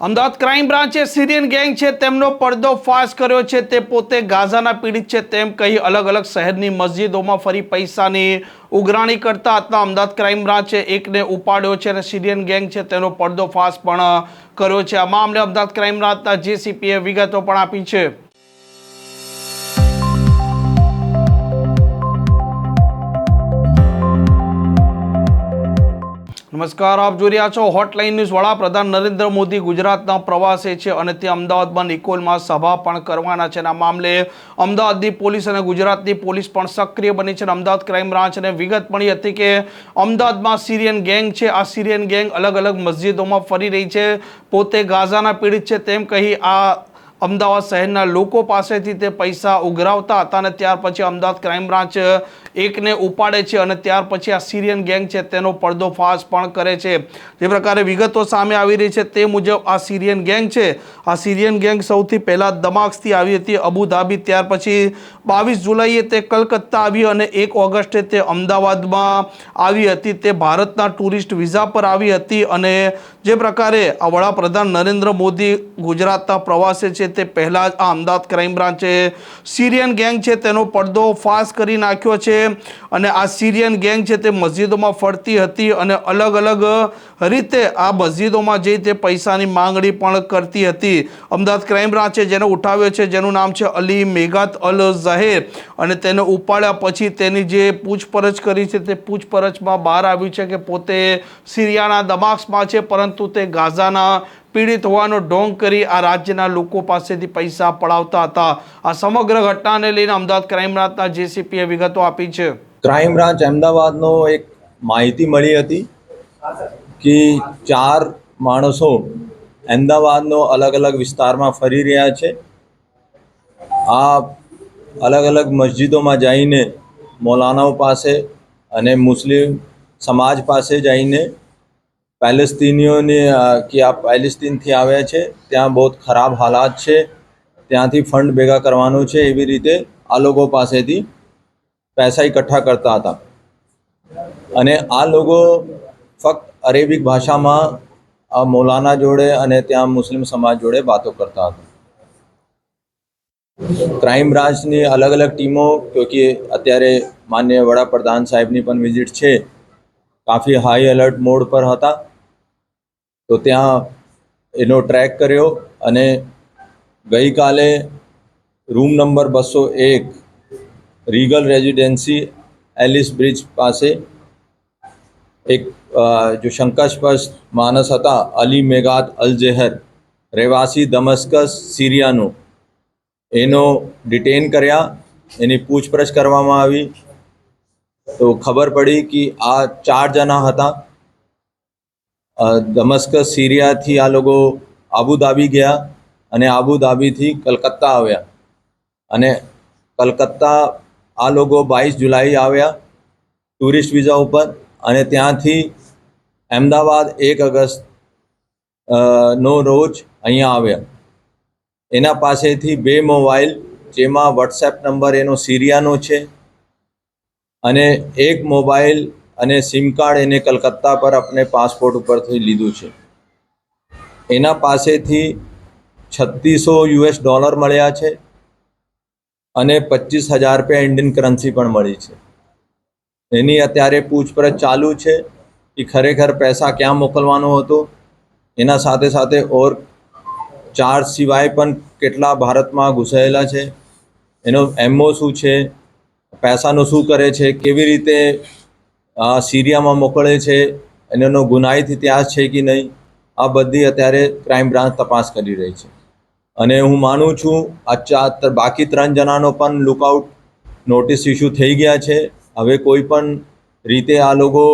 Ahmedabad crime બ્રાન્ચે Syrian gang છે, તેમનો પડદો ફાશ કર્યો છે. તે પોતે ગાઝાના પીડિત છે, તેમ કહી અલગ અલગ શહેરની મસ્જિદોમાં ફરી પૈસાની ઉઘરાણી કરતા હતા અમદાવાદ ક્રાઇમ બ્રાન્ચે એકને ઉપાડ્યો છે અને સિરિયન ગેંગ છે, તેનો પડદો ફાશ પણ કર્યો છે. આ મામલે અમદાવાદ ક્રાઇમ બ્રાન્ચના જેસીપીએ વિગતો પણ આપી છે. નમસ્કાર, આપ જોઈ રહ્યા છો હોટલાઇન ન્યૂઝ વડાપ્રધાન નરેન્દ્ર મોદી ગુજરાતના પ્રવાસે છે અને તે અમદાવાદમાં નિકોલમાં સભા પણ કરવાના છે. આ મામલે અમદાવાદની પોલીસ અને ગુજરાતની પોલીસ પણ સક્રિય બની છે અમદાવાદ ક્રાઇમ બ્રાન્ચને વિગત મળી હતી કે અમદાવાદમાં સિરિયન ગેંગ છે. આ સિરિયન ગેંગ અલગ અલગ મસ્જિદોમાં ફરી રહી છે. પોતે ગાઝાના પીડિત છે તેમ કહી આ અમદાવાદ શહેરના લોકો પાસેથી તે પૈસા ઉઘરાવતા હતા અને ત્યાર પછી અમદાવાદ ક્રાઇમ બ્રાન્ચ એકને ઉપાડે છે અને ત્યાર પછી આ સિરિયન ગેંગ છે તેનો પડદોફાશ પણ કરે છે. જે પ્રકારે વિગતો સામે આવી રહી છે તે મુજબ આ સિરિયન ગેંગ છે. આ સિરિયન ગેંગ સૌથી પહેલાં દમાક્સથી આવી હતી અબુધાબી. ત્યાર પછી બાવીસ જુલાઈએ તે કલકત્તા આવી અને એક ઓગસ્ટે તે અમદાવાદમાં આવી હતી. તે ભારતના ટુરિસ્ટ વિઝા પર આવી હતી અને જે પ્રકારે આ વડાપ્રધાન નરેન્દ્ર મોદી ગુજરાતના પ્રવાસે છે તે પહેલાં જ આ અમદાવાદ ક્રાઇમ બ્રાન્ચે સિરિયન ગેંગ છે તેનો પડદો ફાસ કરી નાખ્યો છે. અને આ સિરિયન ગેંગ છે તે મસ્જિદોમાં ફરતી હતી અને અલગ અલગ રીતે આ મસ્જિદોમાં જઈ તે પૈસાની માંગણી પણ કરતી હતી. અમદાવાદ ક્રાઇમ બ્રાન્ચે જેને ઉઠાવ્યો છે, જેનું નામ છે અલી મેઘાત અલ ઝહેર અને તેને ઉપાડ્યા પછી તેની જે પૂછપરછ કરી છે તે પૂછપરછમાં બહાર આવ્યું છે કે પોતે સિરિયાના દમાક્સમાં છે, પરંતુ તે ગાઝાના પીડિત હોવાનો ઢોંગ કરી આ રાજ્યના લોકો પાસેથી પૈસા પડાવતા હતા. આ સમગ્ર ઘટનાને લઈને અમદાવાદ ક્રાઇમ બ્રાન્ચના જેસીપીએ વિગતો આપી છે. ક્રાઇમ બ્રાન્ચ અમદાવાદનો એક માહિતી મળી હતી કે ચાર માણસો અમદાવાદનો અલગ અલગ વિસ્તારમાં ફરી રહ્યા છે. આ અલગ અલગ મસ્જિદોમાં જઈને મૌલાનાઓ પાસે અને મુસ્લિમ સમાજ પાસે જઈને પેલેસ્તીનીઓને કે આ પેલેસ્તીનથી આવ્યા છે, ત્યાં બહુ ખરાબ હાલાત છે. ત્યાંથી ફંડ ભેગા કરવાનું છે એવી રીતે આ લોકો પાસેથી પૈસા એકઠા કરતા હતા. અને આ લોકો ફક્ત અરેબિક ભાષામાં આ મૌલાના જોડે અને ત્યાં મુસ્લિમ સમાજ જોડે વાતો કરતા હતા. ક્રાઇમ બ્રાન્ચની અલગ અલગ ટીમો કે અત્યારે માન્ય વડાપ્રધાન સાહેબની પણ વિઝિટ છે, કાફી હાઈ એલર્ટ મોડ પર હતા. તો ત્યાં એનો ટ્રેક કર્યો અને ગઈકાલે રૂમ નંબર બસો એક રીગલ રેઝિડેન્સી એલિસ બ્રિજ પાસે એક જો શંકાસ્પદ માણસ હતા, અલી મેગાત અલ જેહર, રહેવાસી દમસ્કસ સિરિયાનો. એનો ડિટેન કર્યા, એની પૂછપરછ કરવામાં આવી. તો ખબર પડી કે આ ચાર જણા હતા. દમસ્કસ સિરિયાથી આ લોકો આબુધાબી ગયા અને આબુધાબીથી કલકત્તા આવ્યા. અને કલકત્તા આ લોકો બાવીસ જુલાઈ આવ્યા ટુરિસ્ટ વિઝા ઉપર અને ત્યાંથી અમદાવાદ એક ઓગસ્ટ નો રોજ અહીંયા આવ્યા. એના પાસેથી બે મોબાઈલ, જેમાં વોટ્સએપ નંબર એનો સિરિયાનો છે અને એક મોબાઈલ અને સિમ કાર્ડ એને કલકત્તા પર આપણે પાસપોર્ટ ઉપરથી લીધું છે. એના પાસેથી છત્રીસો યુએસ ડોલર મળ્યા છે અને પચીસ હજાર રૂપિયા ઇન્ડિયન કરન્સી પણ મળી છે. એની અત્યારે પૂછપરછ ચાલુ છે કે ખરેખર પૈસા ક્યાં મોકલવાનો હતો? એના સાથે સાથે ઓર ચાર્જ સિવાય પણ કેટલા ભારતમાં ઘૂસાયેલા છે? એનો એમઓ શું છે? પૈસાનો શું કરે છે? કેવી રીતે સિરિયામાં મોકલે છે એનો ગુનાહિત ઇતિહાસ છે કે નહીં, આ બધી અત્યારે ક્રાઇમ બ્રાન્ચ તપાસ કરી રહી છે. અને હું માનું છું આ ચાર બાકી ત્રણ જણાનો પણ લુકઆઉટ નોટિસ ઇસ્યુ થઈ ગયા છે. હવે કોઈ પણ રીતે આ લોકો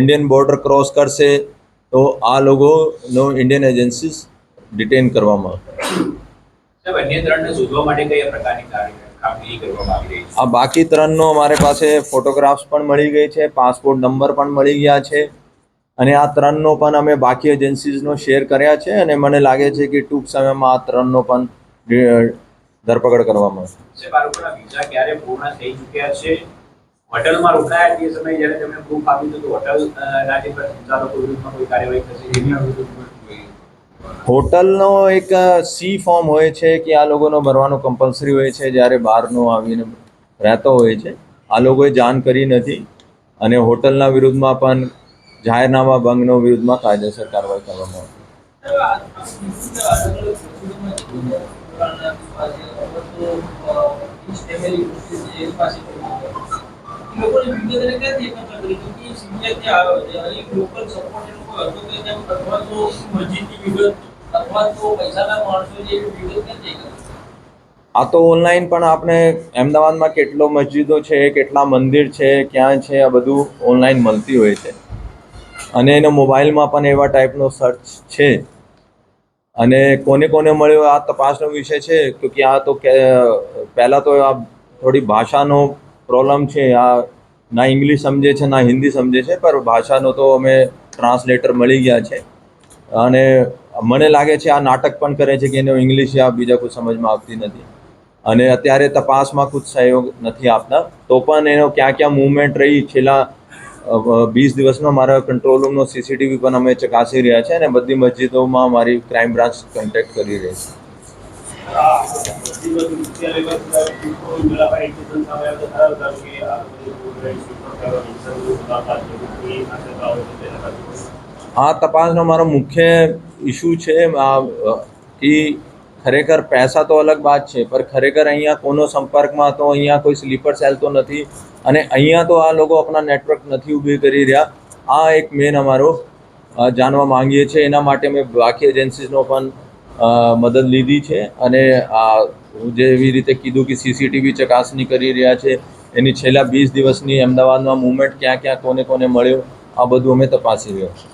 ઇન્ડિયન બોર્ડર ક્રોસ કરશે, તો આ લોકોનો ઇન્ડિયન એજન્સીસ ડિટેન કરવામાં આવશે. આ બાકી ત્રણનો અમારી પાસે ફોટોગ્રાફ્સ પણ મળી ગઈ છે પાસપોર્ટ નંબર પણ મળી ગયા છે અને આ ત્રણનો પણ અમે બાકી એજન્સીઝનો શેર કર્યા છે અને મને લાગે છે કે ટૂંક સમયમાં આ ત્રણનો પણ ધરપકડ કરવામાં આવશે. હોટલમાં રોકાયા તે સમયે જ્યારે તેમણે પ્રૂફ આપ્યું હતું હોટલ અ, ના સંચાલકો વિરુદ્ધમાં કોઈ કાર્યવાહી થશે એમના વિરુદ્ધમાં કોઈ હોટલનો એક સી ફોર્મ હોય છે કે આ લોકોનો ભરવાનો કમ્પલસરી હોય છે જ્યારે બહારનો આવીને રહેતો હોય છે. આ લોકોએ જાણ કરી નથી અને હોટલના વિરુદ્ધમાં પણ જાહેરનામા ભંગનો વિરુદ્ધમાં કાયદેસર કાર્યવાહી કરવામાં આવશે. આ તો ઓનલાઈન પણ આપણે અમદાવાદમાં કેટલો મસ્જિદો છે, કેટલા મંદિર છે, ક્યાં છે, આ બધું ઓનલાઈન મળતી હોય છે. અને એનો મોબાઈલમાં પણ એવા ટાઈપનો સર્ચ છે. અને કોને કોને મળ્યો આ તપાસનો વિષય છે? કે આ તો પહેલાં તો આ થોડી ભાષાનો પ્રોબ્લેમ છે, આ ના ઇંગ્લિશ સમજે છે, ના હિન્દી સમજે છે પર ભાષાનો તો અમે ટ્રાન્સલેટર મળી ગયા છે. અને મને લાગે છે આ નાટક પણ કરે છે કે એનો ઇંગ્લિશ યા બીજા કોઈ સમજમાં આવતી નથી. અને અત્યારે તપાસમાં કુછ સહયોગ નથી આપતા. તો પણ એનો ક્યાં ક્યાં મૂવમેન્ટ રહી, છેલ્લા વીસ દિવસમાં મારા કંટ્રોલ રૂમનો સીસીટીવી પણ અમે ચકાસી રહ્યા છે અને બધી મસ્જિદોમાં મારી ક્રાઇમ બ્રાન્ચ કોન્ટેક્ટ કરી રહી છે. આ તપાસનો મારો મુખ્ય ઇશ્યુ છે કે ખરેખર પૈસા તો અલગ વાત છે, પણ ખરેખર અહીંયા કોનો સંપર્કમાં તો અહીંયા કોઈ સ્લીપર સેલ તો નથી, અને અહીંયા તો આ લોકો આપણા નેટવર્ક નથી ઊભી કરી રહ્યા. આ એક મેન અમારો જાણવા માંગીએ છીએ. એના માટે મેં બાકી એજન્સીઝનો પણ મદદ લીધી છે અને આ હું જે એવી રીતે કીધું કે સીસીટીવી ચકાસણી કરી રહ્યા છે એની છેલ્લા વીસ દિવસની અમદાવાદમાં મુવમેન્ટ ક્યાં ક્યાં કોને કોને મળ્યો આ બધું અમે તપાસી રહ્યા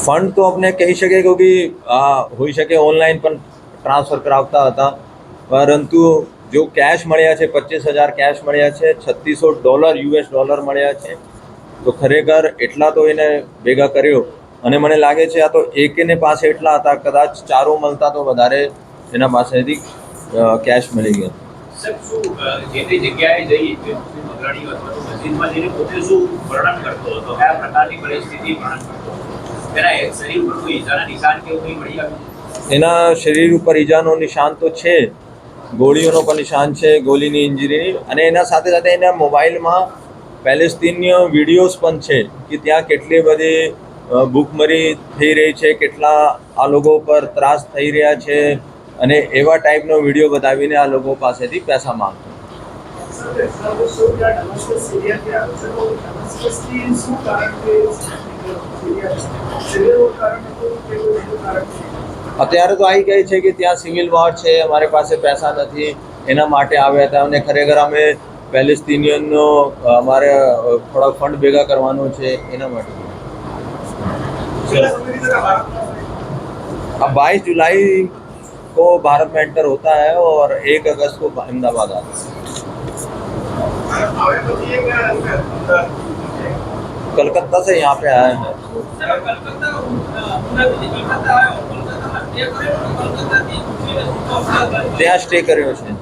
ફંડ છે તો આપણે કહી શકીએ કે હોઈ શકે ઓનલાઈન પણ ટ્રાન્સફર કરાવતા હતા પરંતુ જો કેશ મળ્યા છે પચીસ હજાર કેશ મળ્યા છે છત્રીસો ડોલર યુએસ ડોલર મળ્યા છે તો ખરેખર એટલા તો એને ભેગા કર્યો. અને મને લાગે છે આ તો એકેને પાસે એટલા હતા કદાચ ચારો મળતા તો વધારે એના પાસેથી કેશ મળી ગયા. એના શરીર ઉપર ઈજાનો નિશાન તો છે ગોળીઓનો પણ નિશાન છે, ગોળીની ઇન્જરીની અને એના સાથે સાથે એના મોબાઈલમાં પેલેસ્તીનીય વિડીયોઝ પણ છે કે ત્યાં કેટલી બધી ભૂખમરી થઈ રહી છે, કેટલા આ લોકો પર ત્રાસ થઈ રહ્યા છે અને એવા ટાઈપનો વીડિયો બતાવીને આ લોકો પાસેથી પૈસા માંગતો. અત્યારે તો આવી ગઈ છે કે ત્યાં સિવિલ વોર છે અમારી પાસે પૈસા નથી એના માટે આવ્યા હતા અને ખરેખર અમે પેલેસ્તીનિયનનો અમારે અ, થોડા ફંડ ભેગા કરવાનો છે એના માટે अब बाईस जुलाई को भारत में एंटर होता है और एक अगस्त को अहमदाबाद आता है कलकत्ता से यहाँ पे आए हैं ત્યાં સ્ટે કર્યો છે.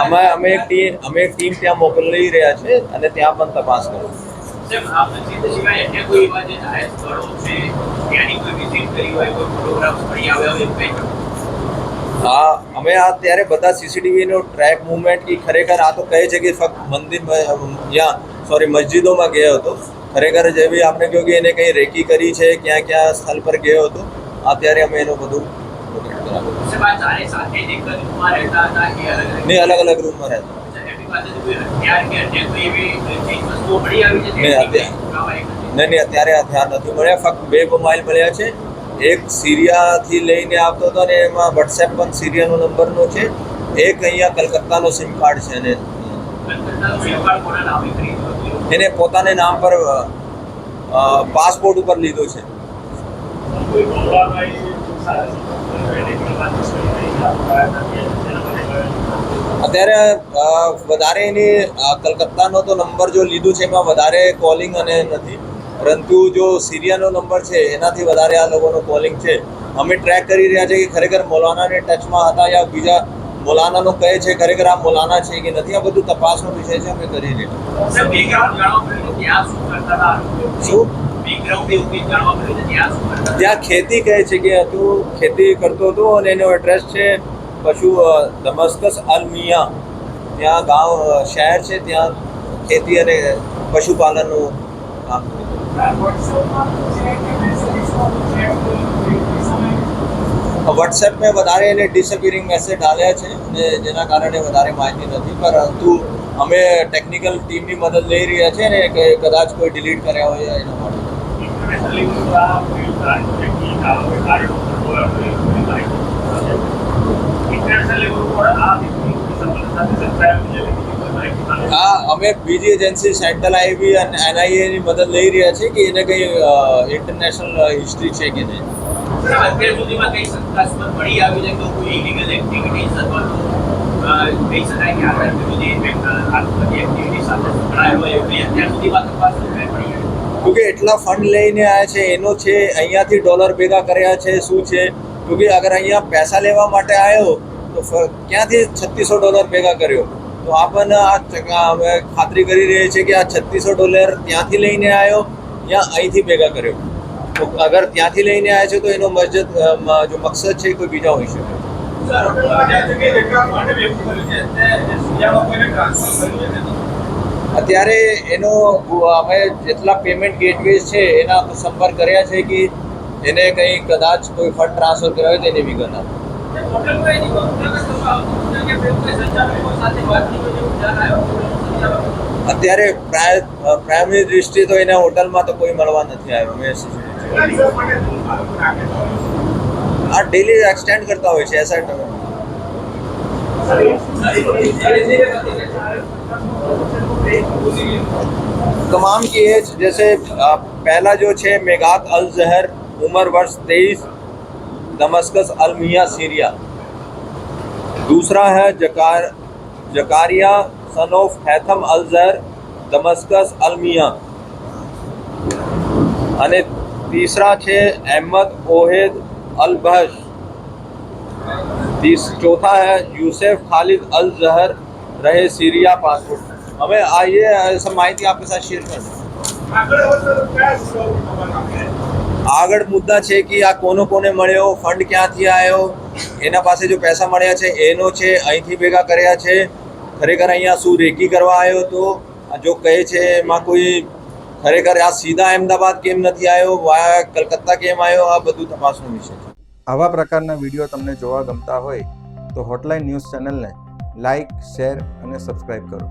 અમે અમે એક ટીમ અમે એક ટીમ ત્યાં મોકલી રહ્યા છે અને ત્યાં પણ તપાસ કરો. હા અમે આ ત્યારે બધા સીસીટીવીનો ટ્રેક મુવમેન્ટ કે ખરેખર આ તો કહે છે કે ફક્ત મંદિર યા સોરી મસ્જિદોમાં ગયો હતો. ખરેખર જેવી આપણે કહ્યું કે એને કંઈ રેકી કરી છે ક્યાં ક્યાં સ્થળ પર ગયો હતો અત્યારે અમે એનું બધું જ જ નહીં અલગ અલગ રૂમમાં રહેતા. જ નહીં નહીં અત્યારે હથિયાર નથી મળ્યા. ફક્ત બે મોબાઈલ મળ્યા છે. એક સિરિયાથી લઈને આવતો હતો અને એમાં વોટ્સએપ પણ સિરિયાનો નંબરનો છે. એક અહીંયા કલકત્તાનો સિમ કાર્ડ છે અને એને પોતાને નામ પર પાસપોર્ટ ઉપર લીધો છે. અત્યારે વધારે એની કલકત્તાનો તો નંબર જો લીધું છે, એમાં વધારે કોલિંગ અને નથી. પરંતુ જો સિરિયાનો નંબર છે, એનાથી વધારે આ લોકોનો કોલિંગ છે. અમે ટ્રેક કરી રહ્યા છીએ કે ખરેખર મૌલાનાને ટચમાં હતા યા બીજા મૌલાનાનો કહે છે ખરેખર આ મોલાના છે કે નથી? આ બધું તપાસનો વિષય છે અમે કરી ત્યાં શું ત્યાં ખેતી કહે છે કે હતું ખેતી કરતો હતો અને એનો એડ્રેસ છે પશુ દમસ્કસ અલમિયા ત્યાં ગામ શહેર છે ત્યાં ખેતી અને પશુપાલનનું કામ. વોટ્સએપ વધારે એને ડિસઅપિયરિંગ મેસેજ ડાલ્યા છે અને જેના કારણે વધારે માહિતી નથી. પરંતુ અમે ટેકનિકલ ટીમની મદદ લઈ રહ્યા છે ને કે કદાચ કોઈ ડિલીટ કર્યા હોય એના માટે. હા, અમે બીજી એજન્સી સેન્ટ્રલ આઈબી અને એનઆઈએ ની મદદ લઈ રહ્યા છીએ કે એને કંઈ ઇન્ટરનેશનલ હિસ્ટ્રી છે કે નહીં. અત્યાર સુધીમાં મળી આવી છે તો કહી શકાય એક્ટિવિટી સાથે સંકળાયેલ હોય એટલા ફંડ લઈને આવ્યા છે, એનો છે, અહીંયાથી ડોલર ભેગા કર્યા છે, શું છે? કે અગર અહીંયા પૈસા લેવા માટે આવ્યો તો ક્યાંથી છત્તીસો ડોલર ભેગા કર્યો? તો આપણને આ ખાતરી કરી રહી છે કે આ છત્તીસો ડોલર ત્યાંથી લઈને આવ્યો યા અહીંથી ભેગા કર્યો? તો અગર ત્યાંથી લઈને આવ્યા છે તો એનો મસ્જિદ જો મકસદ છે કોઈ બીજા હોઈ શકે. અત્યારે એનો અમે જેટલા પેમેન્ટ ગેટવેઝ છે એના સંપર્ક કર્યા છે કે એને કંઈ કદાચ કોઈ ફંડ ટ્રાન્સફર કર્યો હોય તેની વિગત અત્યારે પ્રાય પ્રાઇમરી દૃષ્ટિએ તો એના હોટલમાં તો કોઈ મળવા નથી આવ્યો મેં આ ડેલી એક્સટેન્ડ કરતા હોય છે એસઆઈ तमाम की एज जैसे अ, पहला जो छे मेगात अल जहर उम्र वर्ष तेईस दमस्कस अल मिया सीरिया दूसरा है जकार जकारिया सन ऑफ हैथम अल जहर दमस्कस अल मिया અને તીસરા છે અહેમદ ઓહેદ અલ બહશ तीस चौथा है यूसेफ खालिद अल जहर रहे सीरिया पासपोर्ट हमें आइए सब माहिती आपके साथ शेयर कर આગળ મુદ્દા છે કે આ કોનો કોને મળ્યો ફંડ ક્યાંથી આવ્યો એના પાસે જો પૈસા મળ્યા છે એનો છે અહીંથી ભેગા કર્યા છે ખરેખર અહીંયા શું રેકી કરવા આવ્યો તો આ જો કહે છે એમાં કોઈ ખરેખર આ સીધા અહેમદાબાદ કેમ નથી આવ્યો? વાયા કલકત્તા કેમ આવ્યો? આ બધું તપાસનો છે. આવા પ્રકારના વીડિયો તમને જોવા ગમતા હોય તો હોટલાઇન ન્યૂઝ ચેનલને લાઇક શેર અને સબસ્ક્રાઇબ કરો.